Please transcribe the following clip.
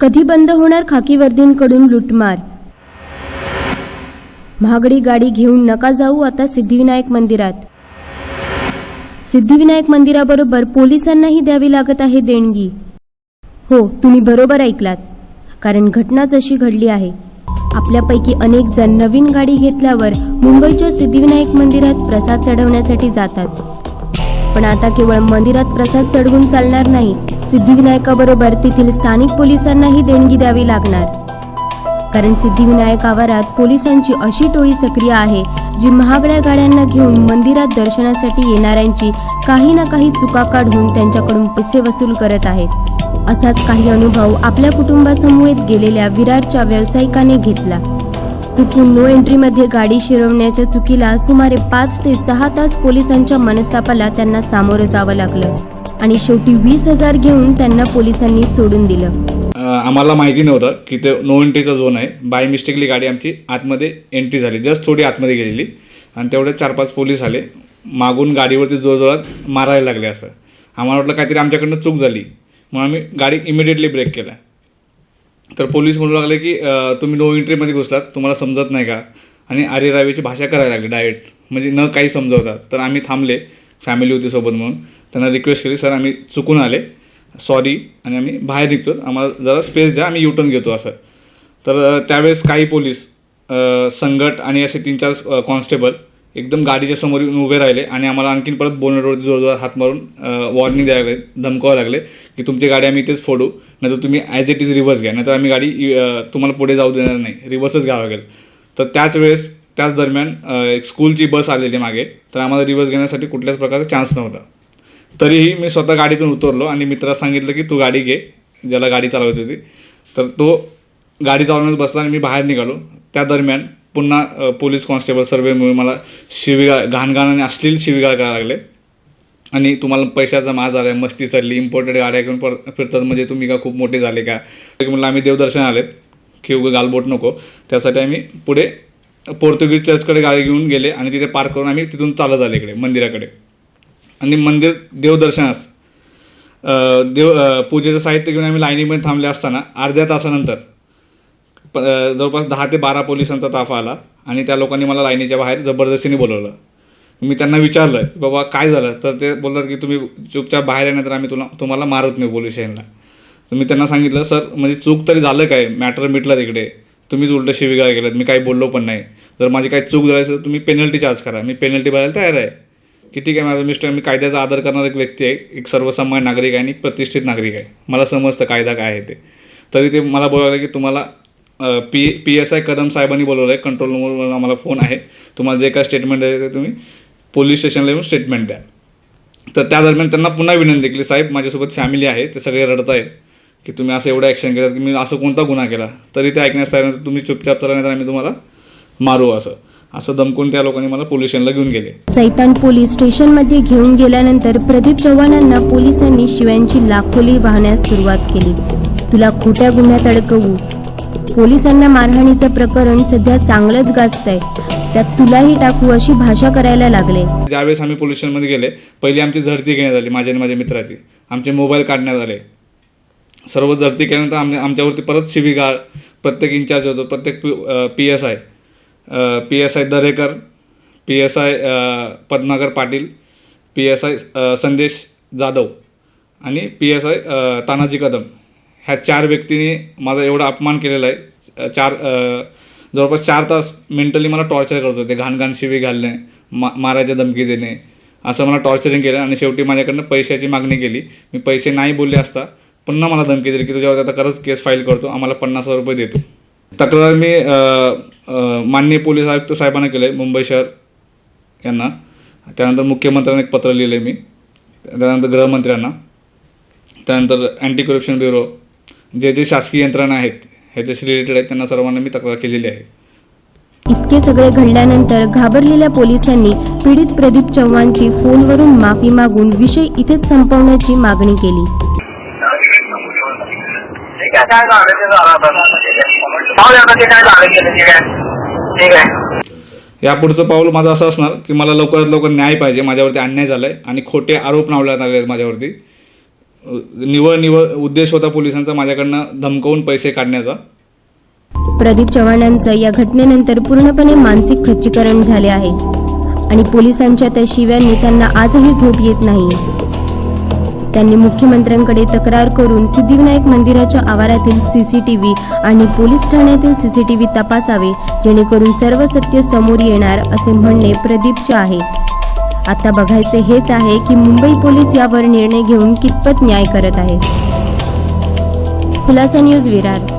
कधी बंद होणार खाकीवर्दींकडून लुटमार? महागडी गाडी घेऊन नका जाऊ आता सिद्धिविनायक मंदिरात. सिद्धिविनायक मंदिराबरोबर पोलिसांनाही द्यावी लागत आहे देणगी. हो तुम्ही बरोबर ऐकलात. कारण घटना जशी घडली आहे आपल्यापैकी अनेक जण नवीन गाडी घेतल्यावर मुंबईच्या सिद्धिविनायक मंदिरात प्रसाद चढवण्यासाठी जातात. पण आता केवळ मंदिरात प्रसाद चढवून चालणार नाही सिद्धिविनायकाबरोबर तेथील स्थानिक पोलिसांनाही देणगी द्यावी लागणार. कारण सिद्धिविनायक आवारात पोलिसांची अशी टोळी सक्रिय आहे जी महागड्या गाड्यांना घेऊन मंदिरात दर्शनासाठी येणाऱ्यांची काही ना काही चुका काढून त्यांच्याकडून पैसे वसूल करत आहेत. असाच काही अनुभव आपल्या कुटुंबासमवेत गेलेल्या विरारच्या व्यावसायिकाने घेतला. चुकून नो एंट्रीमध्ये गाडी शिरवण्याच्या चुकीला सुमारे पाच ते सहा तास पोलिसांच्या मनस्तापाला त्यांना सामोरं जावं लागलं. आणि शेवटी वीस हजार घेऊन त्यांना पोलिसांनी सोडून दिलं. आम्हाला माहिती नव्हतं की ते नो एंट्रीचा झोन आहे. बाय मिस्टेकली गाडी आमची आतमध्ये एंट्री झाली. जस्ट थोडी आतमध्ये गेलेली. आणि तेवढे चार पाच पोलीस आले. मागून गाडीवरती जोरजोरात मारायला लागले असं. आम्हाला वाटलं काहीतरी आमच्याकडनं चूक झाली. म्हणून आम्ही गाडी इमिडिएटली ब्रेक केला. तर पोलीस म्हणू लागले की तुम्ही नो एंट्रीमध्ये घुसलात तुम्हाला समजत नाही का? आणि आरे भाषा करायला लागली डायरेक्ट म्हणजे न काही समजवता तर आम्ही थांबले फॅमिली होती सोबत म्हणून. त्यांना रिक्वेस्ट केली सर आम्ही चुकून आले. सॉरी आणि आम्ही बाहेर निघतो. आम्हाला जरा स्पेस द्या आम्ही युटर्न घेतो असं. तर त्यावेळेस काही पोलीस अ, संगट आणि असे तीन चार कॉन्स्टेबल एकदम गाडीच्या समोर येऊन उभे राहिले आणि आम्हाला आणखीन परत बोनटवरती जोरजोरात हात मारून वॉर्निंग द्यायला लागले धमकावं लागले की तुमची गाडी आम्ही इथेच फोडू नाहीतर तुम्ही ॲज इट इज रिव्हर्स घ्या नाहीतर आम्ही गाडी तुम्हाला पुढे जाऊ देणार नाही. रिव्हर्सच घ्यावं लागेल. तर त्याच वेळेस त्याच दरम्यान एक स्कूलची बस आलेली मागे तर आम्हाला रिव्हर्स घेण्यासाठी कुठल्याच प्रकारचा चान्स नव्हता. तरीही मी स्वतः गाडीतून उतरलो आणि मित्राला सांगितलं की तू गाडी घे ज्याला गाडी चालवत होती. तर तो गाडी चालवण्यात बसला आणि मी बाहेर निघालो. त्या दरम्यान पुन्हा पोलीस कॉन्स्टेबल सर्वेमुळे मला शिवीगाळ घाणघाण आणि अश्लील शिवीगाळ करायला लागले. आणि तुम्हाला पैशाचा माज आला मस्ती चढली इम्पोर्टेड गाड्या घेऊन पर फिरतात म्हणजे तुम्ही का खूप मोठे झाले का? म्हणलं आम्ही देवदर्शन आलेत की उगं गालबोट नको. त्यासाठी आम्ही पुढे पोर्तुगीज चर्चकडे गाडी घेऊन गेले आणि तिथे पार्क करून आम्ही तिथून चालत आले इकडे मंदिराकडे. आणि मंदिर देवदर्शनास देव पूजेचं साहित्य घेऊन आम्ही लाईनीमध्ये थांबले असताना अर्ध्या तासानंतर प जवळपास दहा ते बारा पोलिसांचा ताफा आला आणि त्या लोकांनी मला लाईनीच्या बाहेर जबरदस्तीने बोलवलं. मी त्यांना विचारलं की बाबा काय झालं? तर ते बोलतात की तुम्ही चुपचाप बाहेर येणार तर आम्ही तुला तुम्हाला मारत नाही पोलीस स्टेशनला तर मी त्यांना सांगितलं सर म्हणजे चूक तरी झालं काय? मॅटर मिटलं तिकडे. तुम्हीच उलटं शिविगाळ केलं मी काही बोललो पण नाही. जर माझी काही चूक झाली असेल तर तुम्ही पेनल्टी चार्ज करा. मी पेनल्टी भरायला तयार आहे. की ठीक आहे माझं मिस्टर मी कायद्याचा आदर करणारा एक व्यक्ती आहे एक सर्वसामान्य नागरिक आहे आणि प्रतिष्ठित नागरिक आहे. मला समजतं कायदा काय आहे ते. तरी ते मला बोलावलं की तुम्हाला P P S I Kadam साहेबांनी बोलवलं आहे कंट्रोल रूमवरून आम्हाला फोन आहे. तुम्हाला जे काय स्टेटमेंट आहे ते तुम्ही पोलीस स्टेशनला येऊन स्टेटमेंट द्या. तर त्या दरम्यान त्यांना पुन्हा विनंती केली साहेब माझ्यासोबत फॅमिली आहे ते सगळे रडत आहेत. की तुम्ही असं एवढं ॲक्शन घेतात की मी असं कोणता गुन्हा केला? तरी ते ऐकण्यास तयार तुम्ही चुपचाप तर नाही तर आम्ही तुम्हाला मारू असं. असं दमकून त्या लोकांनी मला पोलीस स्टेशनला घेऊन गेले. सैतान पोलीस स्टेशनमध्ये घेऊन गेल्यानंतर प्रदीप चव्हाणांना पोलिसांनी शिव्यांची लाखोली वाहण्यास सुरुवात केली. तुला खोट्या गुन्ह्यात अडकवू. पोलिसांना मारहाणीचं प्रकरण सध्या चांगलंच गाजतंय. त्यात तुलाही टाकू अशी भाषा करायला लागले. ज्यावेळेस आम्ही पोलीस स्टेशनमध्ये गेले पहिली आमची झडती घेण्यात आली माझ्या आणि माझ्या मित्राची. आमचे मोबाईल काढण्यात आले. सर्व झडती केल्यानंतर आम आमच्यावरती परत शिवीगाळ प्रत्येक इन्चार्ज होतो प्रत्येक P P S I P S I Darekar P S I Padmakar Patil P S I Sandesh Jadhav आणि P S I Tanaji Kadam. ह्या चार व्यक्तींनी माझा एवढा अपमान केलेला आहे. चार जवळपास चार तास मेंटली मला टॉर्चर करत होते. घाण घाण शिवी घालणे मा मारायच्या धमकी देणे असं मला टॉर्चरिंग केलं आणि शेवटी माझ्याकडनं पैशाची मागणी केली. मी पैसे नाही बोलले असता पुन्हा मला धमकी दिली की तुझ्यावर आता खरंच केस फाईल करतो आम्हाला पन्नास हजार रुपये देतो तक्रार मी माननीय पोलीस आयुक्त साहेबांना केलं आहे मुंबई शहर यांना. त्यानंतर मुख्यमंत्र्यांना एक पत्र लिहिलं आहे मी. त्यानंतर गृहमंत्र्यांना. त्यानंतर अँटी करप्शन ब्युरो जे जे शासकीय यंत्रणा आहेत ह्याच्याशी रिलेटेड आहेत त्यांना सर्वांना मी तक्रार केलेली आहे. इतके सगळे घडल्यानंतर घाबरलेल्या पोलिसांनी पीडित प्रदीप चव्हाणची फोनवरून माफी मागून विषय इथेच संपवण्याची मागणी केली. यापुढचं पाऊल माझं असं असणार की मला लवकरात लवकर न्याय पाहिजे माझ्यावरती अन्याय झाला आहे आणि खोटे आरोप लावण्यात आले आहेत माझ्यावरती. निवळ निवळ उद्देश होता पोलिसांचा माझ्याकडनं धमकवून पैसे काढण्याचा. प्रदीप चव्हाणांचं या घटनेनंतर पूर्णपणे मानसिक खच्चीकरण झाले आहे आणि पोलिसांच्या त्या शिव्यांनी त्यांना आजही झोप येत नाही. त्यांनी मुख्यमंत्र्यांकडे तक्रार करून सिद्धिविनायक मंदिराच्या आवारातील सीसीटीव्ही आणि पोलीस ठाण्यातील सीसीटीव्ही तपासावे जेणेकरून सर्व सत्य समोर येणार असे म्हणणे प्रदीपचे आहे. आता बघायचे हेच आहे की मुंबई पोलीस यावर निर्णय घेऊन कितपत न्याय करत आहे. खुलासा न्यूज विरार.